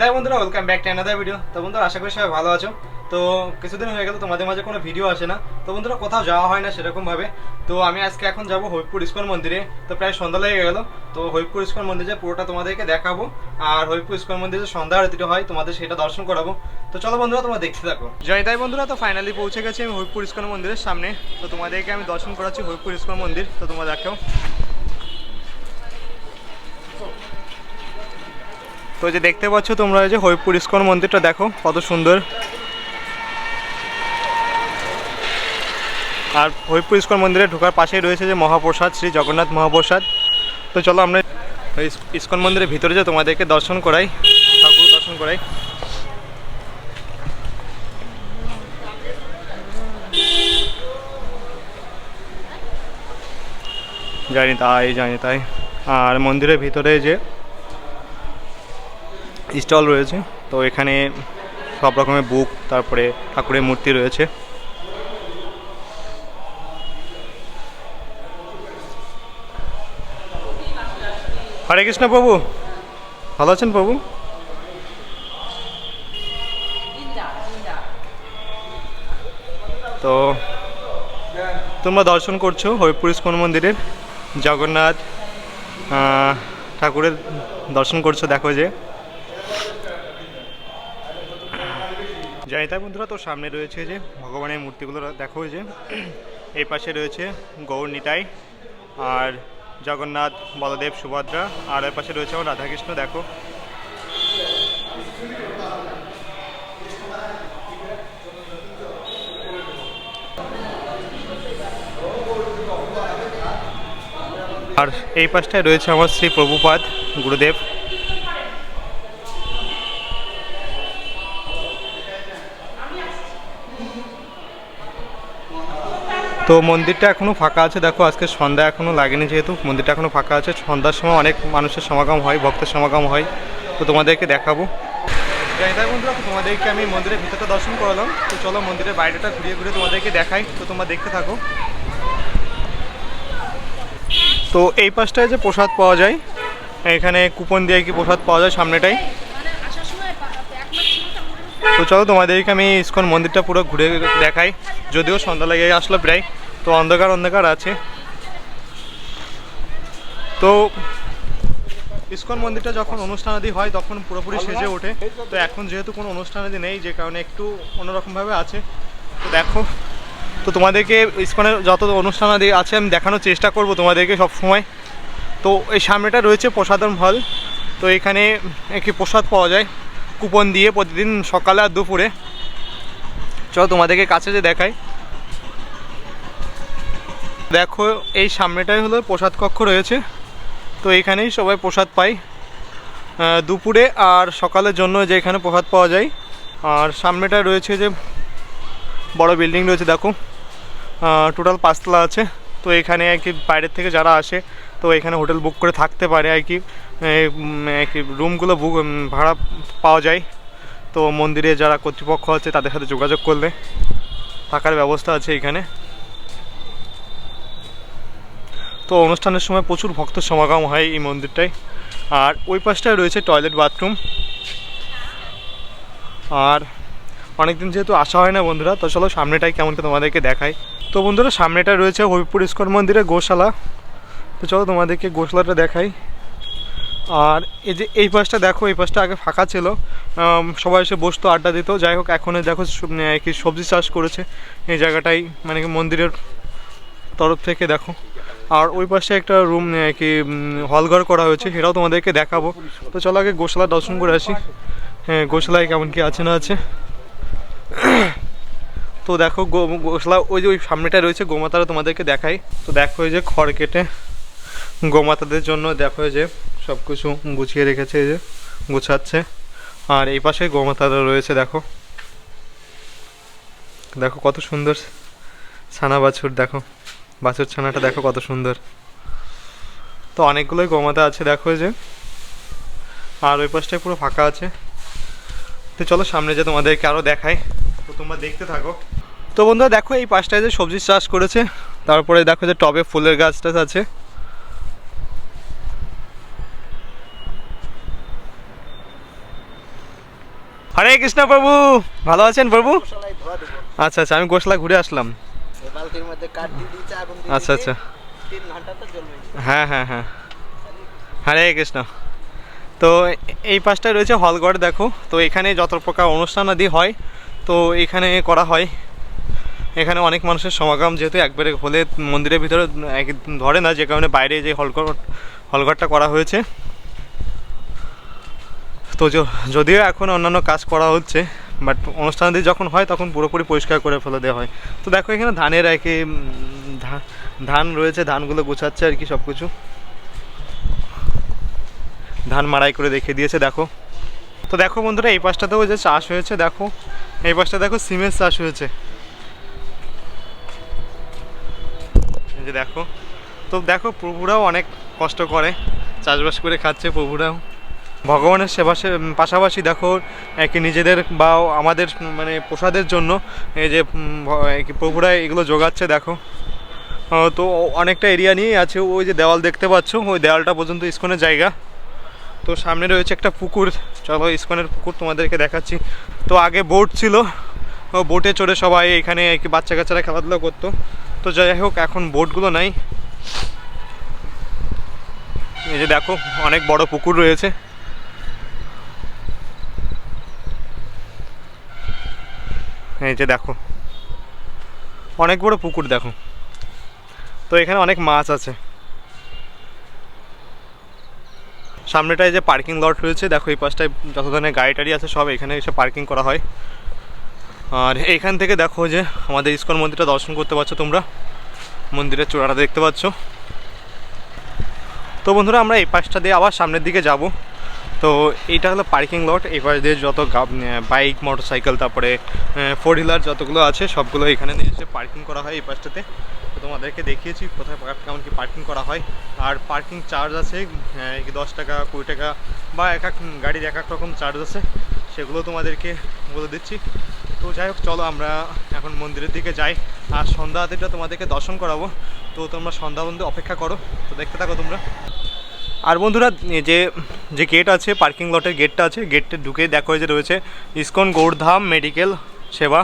জানি বন্ধুরা welcome back to another video তো বন্ধুরা, আশা করি সবাই ভালো আছো। তো কিছুদিন হয়ে গেল, তোমাদের মাঝে কোনো ভিডিও আসে না। তো বন্ধুরা, কোথাও যাওয়া হয় না সেরকম ভাবে তো আমি আজকে এখন যাব হবিবপুর ইস্কন মন্দিরে। তো প্রায় সন্ধ্যা লেগে গেল। তো হবিবপুর ইস্কন মন্দিরে পুরোটা তোমাদেরকে দেখাবো। আর হবিবপুর ইস্কন মন্দিরে সন্ধ্যা আরতিটা হয়, তোমাদের সেটা দর্শন করাবো। তো চলো বন্ধুরা, তোমরা দেখতে থাকো। জয় তাই বন্ধুরা, তো ফাইনালি পৌঁছে গেছি আমি হবিবপুর ইস্কন মন্দিরের সামনে। তো তোমাদেরকে আমি দর্শন করাচ্ছি হবিবপুর ইস্কন মন্দির। তো তোমরা দেখো তো যে দেখতে পাচ্ছ তোমরা যে হরিপুর ইস্কন মন্দিরটা, দেখো কত সুন্দর। আর হরিপুর ইস্কন মন্দিরে ঢোকার পাশেই রয়েছে যে মহাপ্রসাদ, শ্রী জগন্নাথ মহাপ্রসাদ। তো চলো আমরা ইস্কন মন্দিরের ভিতরে যে তোমাদেরকে দর্শন করাই, ঠাকুর দর্শন করাই। জানি তাই জানি তাই। আর মন্দিরের ভিতরে যে স্টল রয়েছে। তো এখানে সব রকমের বুক, তারপরে ঠাকুরের মূর্তি রয়েছে। হরে কৃষ্ণ প্রভু। ভালো আছেন প্রভু? তো তোমরা দর্শন করছ হরিপুর ইস্কন মন্দিরের। জগন্নাথ ঠাকুরের দর্শন করছ, দেখো যে। জানি তাই বন্ধুরা, তো সামনে রয়েছে যে ভগবানের মূর্তিগুলো, দেখো যে, এই পাশে রয়েছে গৌর নিতাই আর জগন্নাথ, বলদেব, সুভদ্রা আর এর পাশে রয়েছে আমার রাধাকৃষ্ণ, দেখো। আর এই পাশটায় রয়েছে আমার শ্রী প্রভুপাদ, গুরুদেব। তো মন্দিরটা এখনও ফাঁকা আছে। দেখো, আজকে সন্ধ্যা এখনও লাগেনি যেহেতু। মন্দিরটা এখনও ফাঁকা আছে। সন্ধ্যার সময় অনেক মানুষের সমাগম হয়, ভক্তের সমাগম হয়। তো তোমাদেরকে দেখাবো। জানি তাই বন্ধুরা তোমাদেরকে আমি মন্দিরের ভিতরটা দর্শন করালাম। তো চলো মন্দিরের বাইরেটা ঘুরিয়ে ঘুরে তোমাদেরকে দেখাই। তো তোমরা দেখতে থাকো। তো এই পাশটায় যে প্রসাদ পাওয়া যায়, এখানে কুপন দিয়ে কি প্রসাদ পাওয়া যায় সামনেটাই মানে আসার সময় বা- এক মাস ছিল তো আমাদের তো চলো, তোমাদেরকে আমি ইস্কন মন্দিরটা পুরো ঘুরে দেখাই। যদিও সন্ধ্যা লেগে আসলো প্রায়, তো অন্ধকার অন্ধকার আছে। তো ইস্কন মন্দিরটা যখন অনুষ্ঠানাদি হয়, তখন পুরোপুরি সেজে ওঠে। তো এখন যেহেতু কোনো অনুষ্ঠানাদি নেই, যে কারণে একটু অন্যরকমভাবে আছে। তো দেখো, তো তোমাদেরকে ইস্কনের যত অনুষ্ঠানাদি আছে, আমি দেখানোর চেষ্টা করব তোমাদেরকে সব সময় তো এই সামনেটা রয়েছে প্রসাদন হল। তো এখানে একটি প্রসাদ পাওয়া যায়। কুপন দিয়ে প্রতিদিন সকালে আর দুপুরে। চলো তোমাদেরকে কাছে যে দেখাই। দেখো এই সামনেটাই হলো প্রসাদ কক্ষ রয়েছে। তো এখানেই সবাই প্রসাদ আহ, দুপুরে আর সকালের জন্য যে এখানে প্রসাদ পাওয়া যায়। আর সামনেটা রয়েছে যে বড় বিল্ডিং রয়েছে দেখো। টোটাল পাঁচতলা আছে। তো এখানে আর কি বাইরের থেকে যারা আসে তো এখানে হোটেল বুক করে থাকতে পারে আর কি। রুমগুলো ভাড়া পাওয়া যায়। তো মন্দিরে যারা কর্তৃপক্ষ আছে, তাদের সাথে যোগাযোগ করলে থাকার ব্যবস্থা আছে এখানে। তো অনুষ্ঠানের সময় প্রচুর ভক্ত সমাগম হয় এই মন্দিরটায়। আর ওই পাশটায় রয়েছে টয়লেট বাথরুম আর অনেকদিন যেহেতু আসা হয় না বন্ধুরা, তো চলো সামনেটাই কেমন তোমাদেরকে দেখাই। তো বন্ধুরা সামনেটা রয়েছে হবিপুর ইস্কন মন্দিরে গোশালা। তো চলো তোমাদেরকে গোশালাটা দেখাই। আর এই যে এই পাশটা দেখো, এই পাশটা আগে ফাঁকা ছিল। সবাই এসে বসতো, আড্ডা দিত। যাই হোক, এখন দেখো কি সবজি চাষ করেছে। এই জায়গাটাই মানে কি মন্দিরের তরফ থেকে দেখো। আর ওই পাশে একটা রুম কি হলঘর করা হয়েছে, সেটাও তোমাদেরকে দেখাবো। তো চলো আগে গোশালা দর্শন করে আসি। হ্যাঁ গোশালায় কেমন কি আছে না আছে। তো দেখো গোশালা, ওই যে ওই সামনেটা রয়েছে, গোমাতারা তোমাদেরকে দেখাই। তো দেখো যে খড় কেটে গোমাতাদের জন্য, দেখো যে সব কিছু গুছিয়ে রেখেছে, এই যে গুছাচ্ছে। আর এই পাশে গোমাতারা রয়েছে, দেখো। দেখো কত সুন্দর ছানা বাছুর, দেখো। বাছুর ছানাটা দেখো কত সুন্দর। তো অনেকগুলোই গোমাতা আছে, দেখো যে। আর ওই পাশটায় পুরো ফাঁকা আছে। তো চলো সামনে যে তোমাদেরকে আরও দেখাই, তো তোমরা দেখতে থাকো। তো বন্ধুরা, দেখো এই পাশটায় যে সবজি চাষ করেছে, তারপরে দেখো যে টবে ফুলের গাছ টাছ আছে। হরে কৃষ্ণ প্রভু। ভালো আছেন প্রভু? আচ্ছা আচ্ছা আমি গোসলা ঘুরে আসলাম। আচ্ছা আচ্ছা। হ্যাঁ হ্যাঁ হ্যাঁ। হরে কৃষ্ণ। তো এই পাশটায় রয়েছে হলঘর দেখো। তো এখানে যত প্রকার অনুষ্ঠান আদি হয়, তো এখানে করা হয়। এখানে অনেক মানুষের সমাগম, যেহেতু একবারে হলে মন্দিরের ভিতরে ধরে না, যে কারণে বাইরে যে হলঘর হলঘরটা করা হয়েছে। তো যদিও এখন অন্যান্য কাজ করা হচ্ছে বাট অনুষ্ঠানাদি যখন হয় তখন পুরোপুরি পরিষ্কার করে ফেলে দেওয়া হয়। তো দেখো এখানে ধানের একে ধান রয়েছে, ধানগুলো গোছাচ্ছে আর কি সব কিছু ধান মাড়াই করে রেখে দিয়েছে, দেখো। তো দেখো বন্ধুরা, এই পাশটাতেও যে চাষ হয়েছে, দেখো। এই পাশটা দেখো সিমের চাষ হয়েছে। যে দেখো। তো দেখো প্রভুরাও অনেক কষ্ট করে, চাষবাস করে খাচ্ছে প্রভুরাও। ভগবানের সেবা পাশাপাশি দেখো একে নিজেদের বা আমাদের মানে প্রসাদের জন্য এই যে প্রভুরা এগুলো যোগাচ্ছে, দেখো। তো অনেকটা এরিয়া নিয়েই আছে, ওই যে দেওয়াল দেখতে পাচ্ছ, ওই দেওয়ালটা পর্যন্ত ইস্কনের জায়গা। তো সামনে রয়েছে একটা পুকুর, চলো ইস্কনের পুকুর তোমাদেরকে দেখাচ্ছি। তো আগে বোট ছিল বোটে চড়ে সবাই এখানে বাচ্চা কাচ্চারা খেলাধুলা করতো। তো যাই হোক, এখন বোটগুলো নাই। এই যে দেখো, অনেক বড় পুকুর রয়েছে। এই যে দেখো। অনেক বড় পুকুর দেখো। তো এখানে অনেক মাছ আছে। সামনেটায় যে পার্কিং লট রয়েছে, দেখো এই পাশটায় যত ধরনের গাড়ি টাড়ি আছে, সব এখানে এসে পার্কিং করা হয়। আর এইখান থেকে দেখো যে আমাদের ইস্কন মন্দিরটা দর্শন করতে পারছ তোমরা। মন্দিরের চূড়াটা দেখতে পাচ্ছ। তো বন্ধুরা, আমরা এই পাশটা দিয়ে আবার সামনের দিকে যাব। তো এইটা হলো পার্কিং লট এই পাশ দিয়ে যত বাইক মোটর সাইকেল তারপরে ফোর হুইলার যতগুলো আছে, সবগুলো এখানে নিয়ে এসে পার্কিং করা হয় এই পাশটাতে তো তোমাদেরকে দেখিয়েছি কোথায় কেমন কি পার্কিং করা হয়। আর পার্কিং চার্জ আছে দশ টাকা, কুড়ি টাকা বা এক এক গাড়ির এক এক রকম চার্জ আছে, সেগুলো তোমাদেরকে বলে দিচ্ছি। তো যাই হোক, চলো আমরা এখন মন্দিরের দিকে যাই। আর সন্ধ্যা আদিটা তোমাদেরকে দর্শন করাবো। তো তোমরা সন্ধ্যা বন্ধু অপেক্ষা করো। তো দেখতে থাকো তোমরা। আর বন্ধুরা যে যে গেট আছে পার্কিং লটের গেটটা আছে গেটটা ঢুকে দেখো যে রয়েছে ইসকন গৌড়ধাম মেডিকেল সেবা।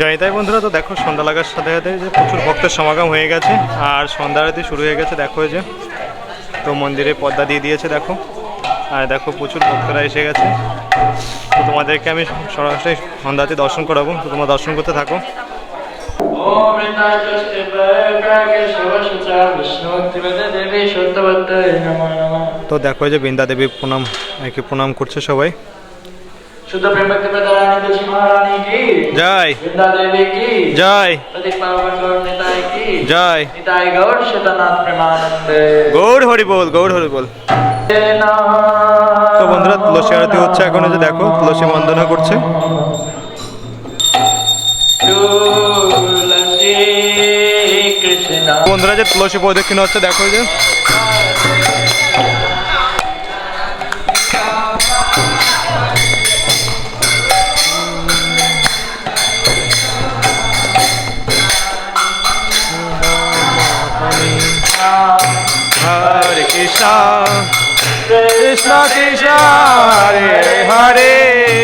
জয়িতাই বন্ধুরা, তো দেখো সন্ধ্যা লাগার সাথে সাথে যে প্রচুর ভক্তের সমাগম হয়ে গেছে, আর সন্ধ্যা আরতি শুরু হয়ে গেছে, দেখো যে, তো মন্দিরে পদ্মা দিয়ে দিয়েছে, দেখো। আর দেখো প্রচুর ভক্তরা এসে গেছে। তো তোমাদেরকে আমি সরাসরি সন্ধ্যাতে দর্শন করাবো, তো তোমরা দর্শন করতে থাকো। তো দেখো যে বৃন্দা দেবী প্রণাম, একে প্রণাম করছে সবাই। शुद्ध प्रेम भक्ति प्रदानी तुलसी महारानी की জয় वृंदा देवी की জয় प्रदीप पावन गौर निताय की জয় निताय गौर शतनाथ प्रेमानंदे গৌর হরি বল গৌর হরি বল তো বন্ধুরা তুলসী আরতি হচ্ছে এখন এই যে দেখো তুলসী বন্দনা করছে তুলসী কৃষ্ণ বন্ধুরা যে তুলসী প্রদক্ষিণ হচ্ছে দেখো এই যে হরে কৃষ্ণ কৃষ্ণ কৃষ্ণ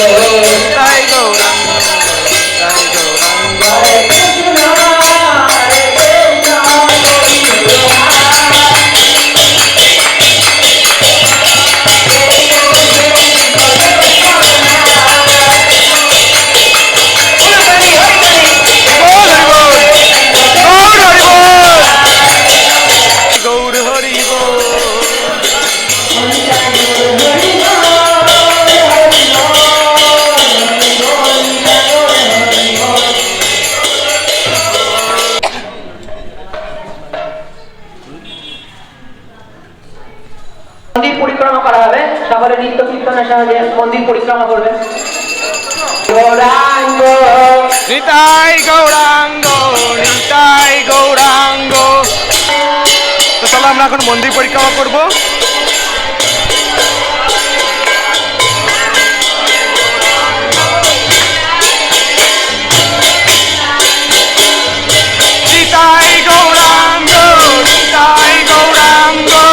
জয় গৌরাঙ্গ নিতাই গৌরাঙ্গ নিতাই গৌরাঙ্গ। তো চলো আমরা এখন মন্দির পরিক্রমা করব। নিতাই গৌরাঙ্গ নিতাই গৌরাঙ্গ।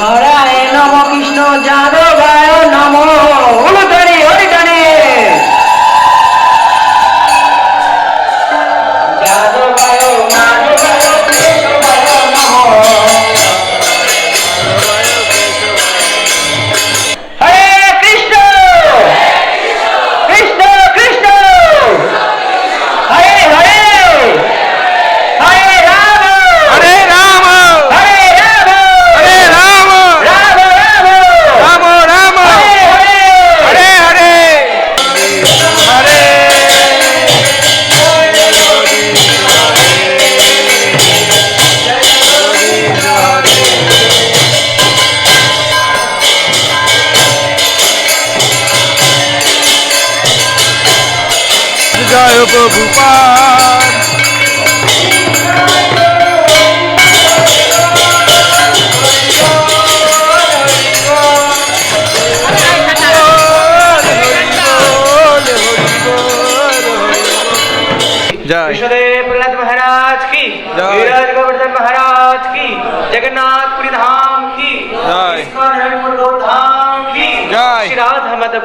হরায় নম কৃষ্ণ যাদবায় নম।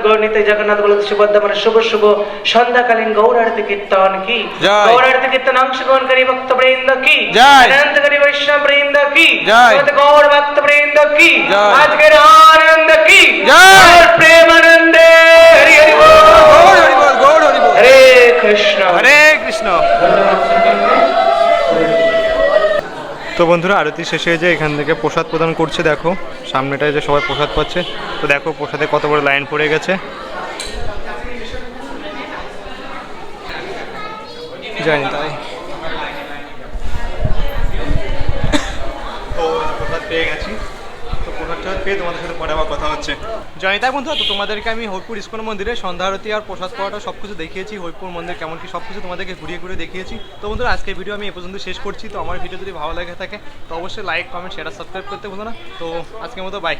গৌরনীতে জগন্নাথ বলদ সুভদ্রমণ শুভ শুভ সন্ধ্যাকালীন গৌরার্তি কীর্তন কি? গৌরার্তি কীর্তন অংশগ্রহণকারী ভক্ত বৃন্দ কি? অনন্তকারী বৈষ্ণব বৃন্দ কি? গৌর ভক্ত বৃন্দ কি আজকের আনন্দ কি? প্রেমান তো বন্ধুরা, আরতি শেষে যে এখান থেকে প্রসাদ প্রদান করছে, দেখো, সামনেটায় যে সবাই প্রসাদ পাচ্ছে, তো দেখো প্রসাদে কত বড় লাইন পড়ে গেছে। জানি তাই। তো প্রসাদ পেয়ে গেছি। তো প্রসাদ টসাদ পেয়ে তোমাদের সাথে পরে আবার কথা হচ্ছে। জয়িতা বন্ধু তো তোমাদেরকে আমি হরিপুর ইস্কন মন্দিরে সন্ধ্যা আরতি আর প্রসাদ পাওয়াটা সব কিছু দেখিয়েছি, হরিপুর মন্দির কেমন কি সব কিছু তোমাদেরকে ঘুরিয়ে ঘুরিয়ে দেখিয়েছি। তো বন্ধুরা, আজকের ভিডিও আমি এ পর্যন্ত শেষ করছি। তো আমার ভিডিও যদি ভালো লাগে থাকে, তো অবশ্যই লাইক কমেন্ট শেয়ার সাবস্ক্রাইব করতে ভুলো না। তো আজকের মতো বাই